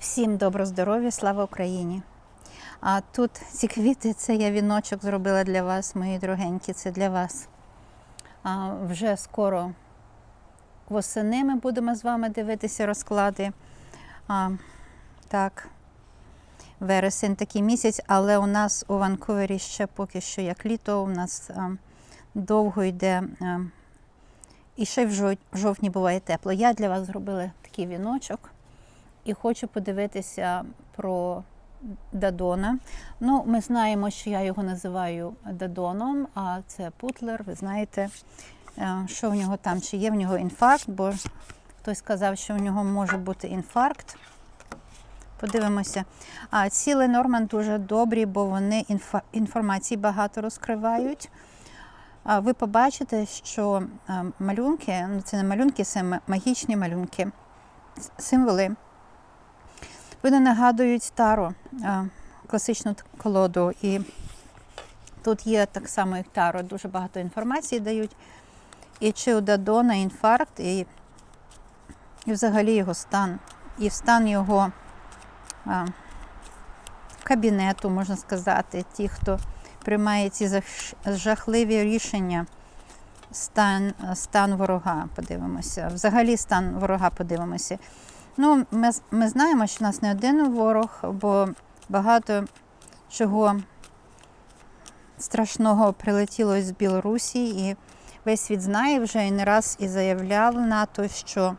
Всім добро здоров'я, слава Україні! А тут ці квіти, це я віночок зробила для вас, мої дорогенькі, це для вас. А, вже скоро восени ми будемо з вами дивитися розклади. А, так, вересень такий місяць, але у нас у Ванкувері ще поки що як літо, у нас а, довго йде. А, і ще в жовтні буває тепло. Я для вас зробила такий віночок і хочу подивитися про Дадона. Ну, ми знаємо, що я його називаю Дадоном, а це Путлер. Ви знаєте, е, що в нього там, чи є в нього інфаркт, бо хтось сказав, що в нього може бути інфаркт. Подивимося. А ці Ленорман дуже добрі, бо вони інформації багато розкривають. А Ви побачите, що е, малюнки, ну це не малюнки, це магічні малюнки, символи. Вони нагадують таро, е, класичну колоду. І тут є так само, як таро, дуже багато інформації дають. І чи у Дадона інфаркт, і, і взагалі його стан, і стан його а, кабінету, можна сказати, ті, хто приймає ці жахливі рішення. Стан, стан ворога подивимося. Взагалі стан ворога подивимося. Ну, ми, ми знаємо, що в нас не один ворог, бо багато чого страшного прилетіло з Білорусі, і весь світ знає вже і не раз і заявляв НАТО, що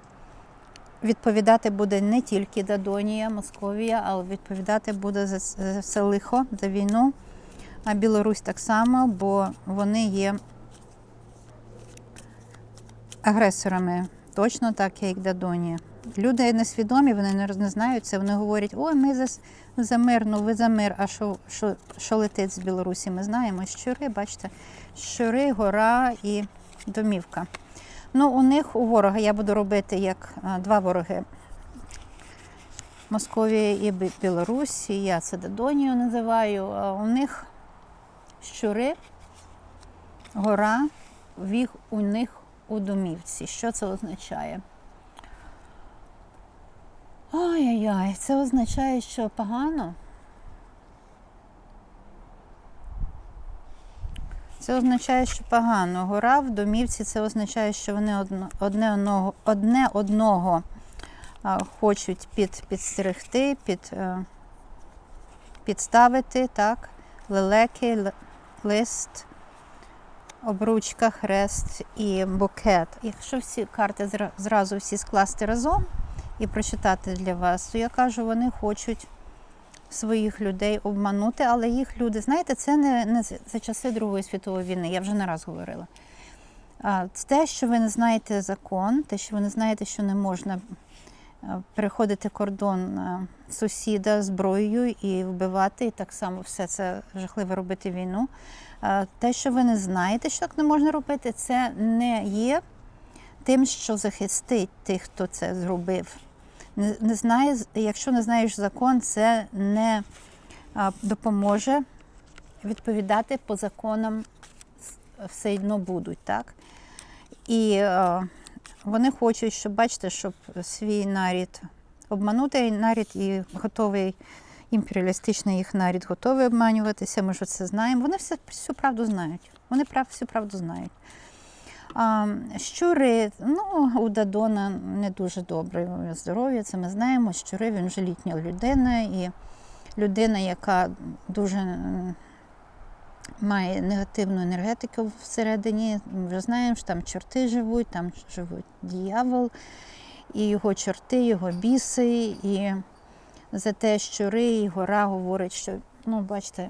відповідати буде не тільки Дадонія, Московія, але відповідати буде за все лихо, за війну. А Білорусь так само, бо вони є агресорами, точно так, як Дадонія. Люди несвідомі, вони не, не знають це. Вони говорять, ой, ми за, за мир, ну ви за мир. А що, що, що летить з Білорусі? Ми знаємо. Щури, бачите, щури, гора і домівка. Ну, у них у ворога я буду робити як а, два вороги. Московія і Бі- Білорусь, і я це Дадонію називаю. А у них щури, гора, віг у них у домівці. Що це означає? Ай-яй-яй, це означає, що погано. Це означає, що погано. Гора в домівці це означає, що вони одне одного, одне одного хочуть під, підстерегти, під, е, підставити, так? Лелеки, лист, обручка, хрест і букет. Якщо всі карти зра- зразу всі скласти разом і прочитати для вас, я кажу, вони хочуть своїх людей обманути, але їх люди, знаєте, це не, не за- часи Другої світової війни, я вже не раз говорила. Те, що ви не знаєте закон, те, що ви не знаєте, що не можна переходити кордон сусіда зброєю і вбивати, і так само все це жахливо робити війну. Те, що ви не знаєте, що так не можна робити, це не є тим, що захистить тих, хто це зробив. Не, не знає, якщо не знаєш закон, це не допоможе відповідати по законам все одно будуть, так? І е, вони хочуть, щоб бачите, щоб свій нарід обманути нарід і готовий імперіалістичний їх нарід готовий обманюватися. Ми ж це знаємо. Вони все, всю правду знають. Вони прав, всю правду знають. Щури, ну, у Дадона не дуже добре здоров'я, це ми знаємо. Щури, він вже літня людина, і людина, яка дуже має негативну енергетику всередині. Ми вже знаємо, що там чорти живуть, там живуть дьявол, і його чорти, його біси. І за те, щури і гора говорить, що, ну, бачите,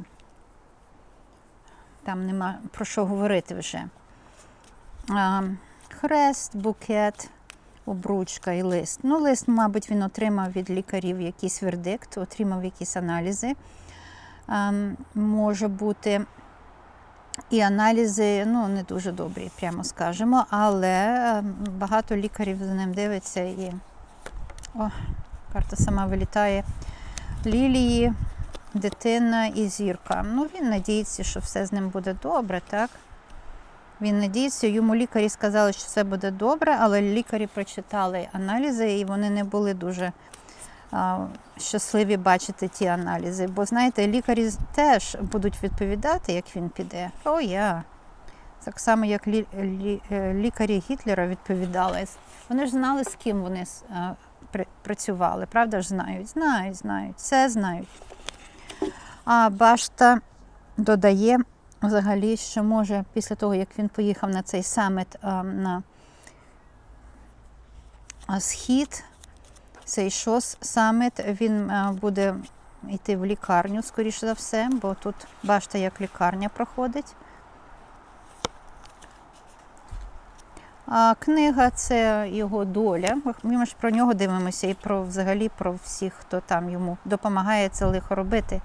там нема про що говорити вже. Хрест, букет, обручка і лист. Ну, лист, мабуть, він отримав від лікарів якийсь вердикт, отримав якісь аналізи. Може бути і аналізи ну, не дуже добрі, прямо скажемо, але багато лікарів за ним дивиться і о, карта сама вилітає. Лілії, дитина і зірка. Ну, він надіється, що все з ним буде добре, так? Він надіється, йому лікарі сказали, що все буде добре, але лікарі прочитали аналізи і вони не були дуже а, щасливі бачити ті аналізи. Бо знаєте, лікарі теж будуть відповідати, як він піде. О, я. Так само, як лі, лі, е, лікарі Гітлера відповідали. Вони ж знали, з ким вони а, працювали. Правда ж знають? Знають, знають, все знають. А Башта додає взагалі, що може після того, як він поїхав на цей саміт а, на схід, цей ШОС саміт, він а, буде йти в лікарню, скоріше за все, бо тут башта як лікарня проходить. А книга це його доля. Ми ж про нього дивимося і про взагалі про всіх, хто там йому допомагає це лихо робити,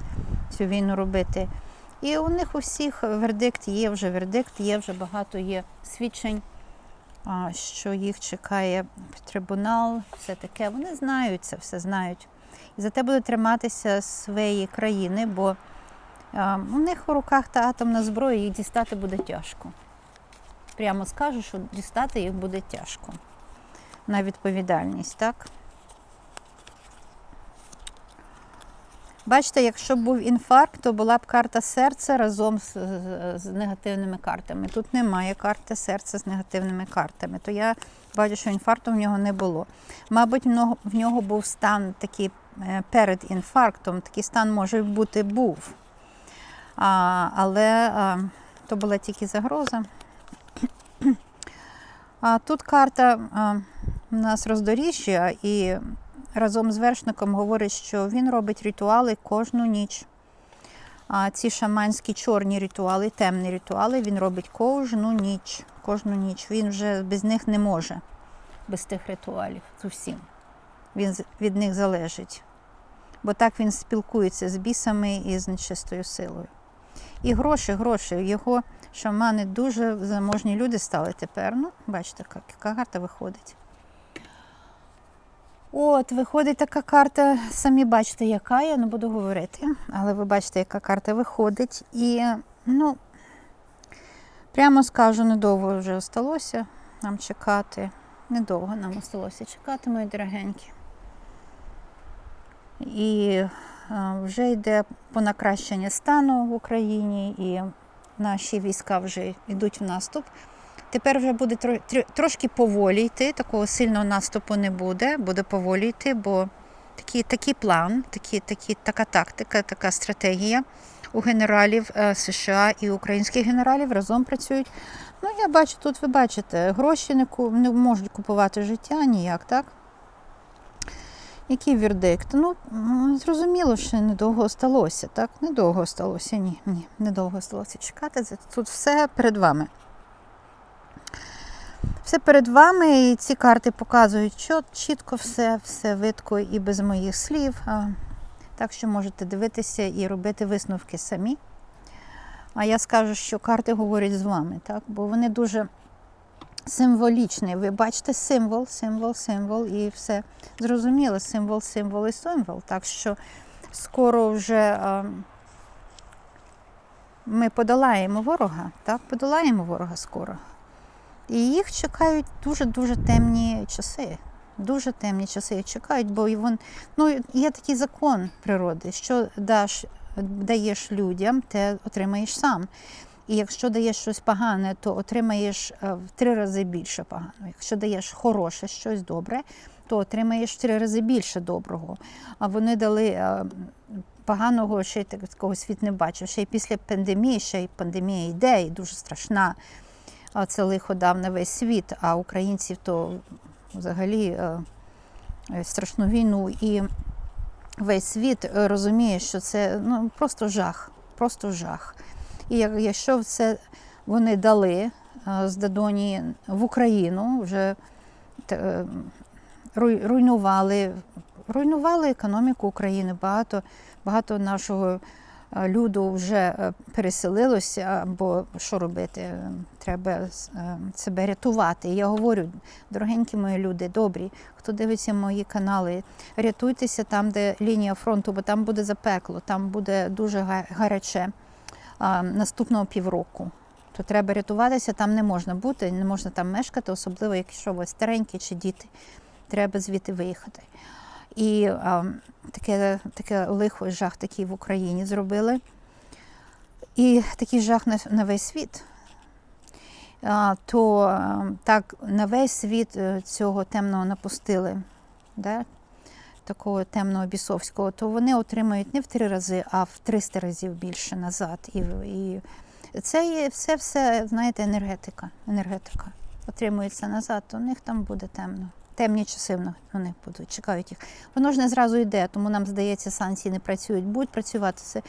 цю війну робити. І у них у всіх вердикт є вже вердикт, є вже багато є свідчень, що їх чекає трибунал, все таке. Вони знають це, все знають. І за те будуть триматися своєї країни, бо у них у руках та атомна зброя, їх дістати буде тяжко. Прямо скажу, що дістати їх буде тяжко. На відповідальність, так? Бачите, якщо б був інфаркт, то була б карта серця разом з, з, з негативними картами. Тут немає карти серця з негативними картами. То я бачу, що інфаркту в нього не було. Мабуть, в нього, був стан такий е, перед інфарктом, такий стан може бути був. А, але а, то була тільки загроза. А тут карта а, у нас роздоріжжя, і разом з вершником говорить, що він робить ритуали кожну ніч. А ці шаманські чорні ритуали, темні ритуали він робить кожну ніч. Кожну ніч. Він вже без них не може, без тих ритуалів. Зовсім. Він від них залежить. Бо так він спілкується з бісами і з нечистою силою. І гроші, гроші. Його шамани дуже заможні люди стали тепер. Ну, бачите, яка, карта виходить. От, виходить така карта, самі бачите, яка я не буду говорити, але ви бачите, яка карта виходить. І, ну, прямо скажу, недовго вже осталося нам чекати. Недовго нам осталося чекати, мої дорогенькі. І е, вже йде понакращення стану в Україні, і наші війська вже йдуть в наступ. Тепер вже буде тро- тр- трошки поволі йти, такого сильного наступу не буде, буде поволі йти, бо такий, такий план, такі, такі, така тактика, така стратегія у генералів е, США і українських генералів разом працюють. Ну, я бачу, тут ви бачите, гроші не, не можуть купувати життя ніяк, так? Який вердикт? Ну, зрозуміло, що недовго осталося, так? Недовго осталося, ні, ні, недовго осталося чекати. Тут все перед вами. Все перед вами, і ці карти показують чітко все, все видко і без моїх слів. Так що можете дивитися і робити висновки самі. А я скажу, що карти говорять з вами, так? бо вони дуже символічні. Ви бачите символ, символ, символ і все. Зрозуміло, символ, символ і символ. Так що скоро вже а, ми подолаємо ворога, так? Подолаємо ворога скоро. І їх чекають дуже-дуже темні часи. Дуже темні часи їх чекають, бо і вон, ну, є такий закон природи, що даш, даєш людям, те отримаєш сам. І якщо даєш щось погане, то отримаєш е, в три рази більше поганого. Якщо даєш хороше, щось добре, то отримаєш в три рази більше доброго. А вони дали е, поганого, ще й так- такого світ не бачив. Ще й після пандемії, ще й пандемія йде, і дуже страшна. А це лихо дав на весь світ, а українців то взагалі е, е, страшну війну. І весь світ е, розуміє, що це ну, просто жах, просто жах. І якщо це вони дали з Дадоні в Україну, вже руй- руйнували, руйнували економіку України. Багато, багато нашого люду вже е, переселилося, бо що робити? Е, Треба е, себе рятувати. Я говорю, дорогенькі мої люди, добрі, хто дивиться мої канали, рятуйтеся там, де лінія фронту, бо там буде запекло, там буде дуже гаряче наступного півроку. То треба рятуватися, там не можна бути, не можна там мешкати, особливо якщо ви старенькі чи діти. Треба звідти виїхати. І а, таке, таке лихо, жах такий в Україні зробили. І такий жах на, на весь світ. А, то а, так на весь світ е, цього темного напустили, да? такого темного бісовського, то вони отримають не в три рази, а в 300 разів більше назад. І, і це є все, все, знаєте, енергетика. енергетика. Отримується назад, то у них там буде темно. Темні часи в них- у них будуть, чекають їх. Воно ж не зразу йде, тому нам здається, санкції не працюють. Будуть працювати це.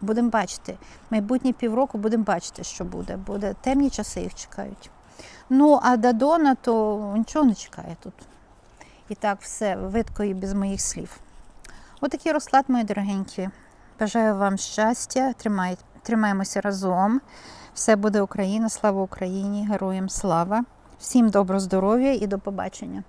Будемо бачити. Майбутні півроку будемо бачити, що буде. Буде темні часи їх чекають. Ну, а Дадона, то нічого не чекає тут. І так, все, видко і без моїх слів. Отакий розклад, мої дорогенькі. Бажаю вам щастя, тримай, тримаємося разом. Все буде Україна, слава Україні, героям слава. Всім добро здоров'я і до побачення.